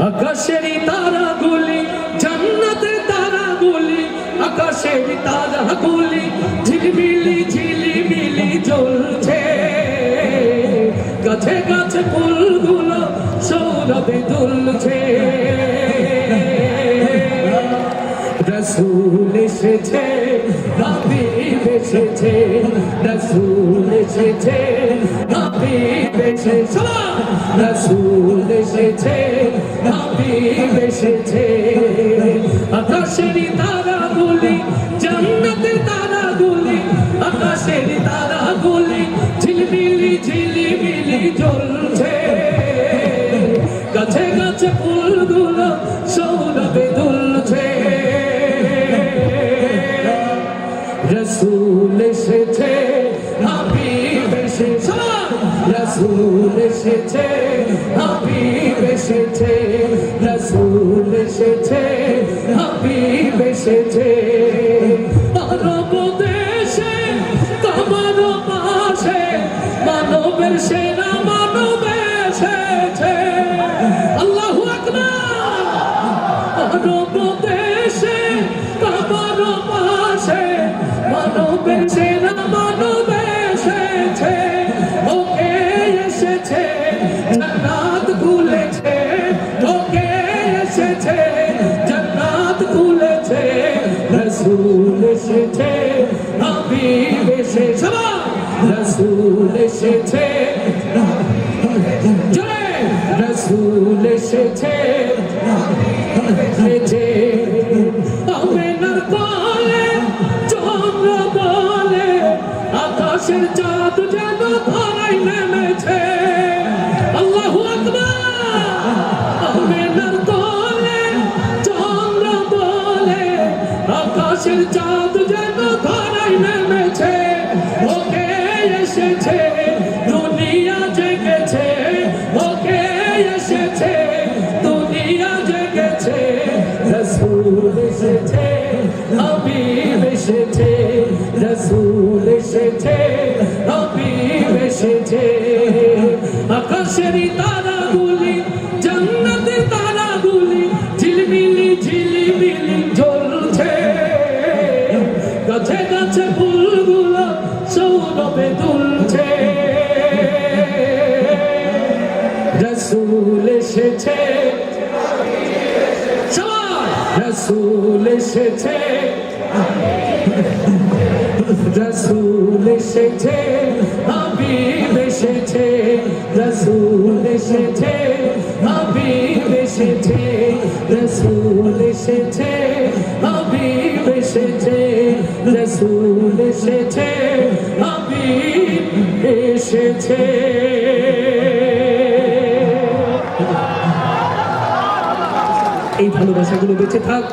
আকাশের তারাগুলি জান্নাতের তারাগুলি আকাশের তারাগুলি ঝিলমিলি, ঝিলিমিলি জ্বলছে। গাছে গাছে ফুলগুলো সৌরভে দুলছে। রসুল এসেছে হাবিব এসেছে, রসুল এসেছে হাবিব এসেছে। রসুল এসেছে হাবিব এসেছে। আকাশের তারাগুলি জান্নাতের আকাশের তারাগুলি, ঝিলমিলি, ঝিলিমিলি জ্বলছে। গাছে গাছে ফুলগুলো সৌরভে দুলছে। রসুল এসেছে এসেছে। রসুল এসেছে, হাবিব এসেছে। পাশে মানবের সেনা মানব এসেছে। ওকে এসেছে, জান্নাত খুলেছে। ওকে এসেছে, জান্নাত খুলেছে। রসুল এসেছে, হাবিব এসেছে। রসুল এসেছে রসুল বলে আকাশের চাঁদ যেন ধরাই নেমেছে। আল্লাহু আকবার! আমেনার কোলে চন্দ্র বলে আকাশের চাঁদ যেন ধরাই নেমেছে। ওকে এসেছে, দুনিয়া জেগেছে। ওকে এসেছে, দুনিয়া জেগেছে। রসুল এসেছে। আকাশের তারাগুলি, জান্নাতের তারাগুলি, ঝিলমিলি, ঝিলিমিলি জ্বলছে গাছে গাছে ফুলগুলো সৌরভে দুলছে। রসুল এসেছে। রসুল এসেছে। রসুল এসেছে। এসেছে, হাবিব এসেছে, রসুল এসেছে, হাবিব এসেছে, রসুল এসেছে, হাবিব এসেছে। এই ভালোবাসাগুলো বেঁচে থাক।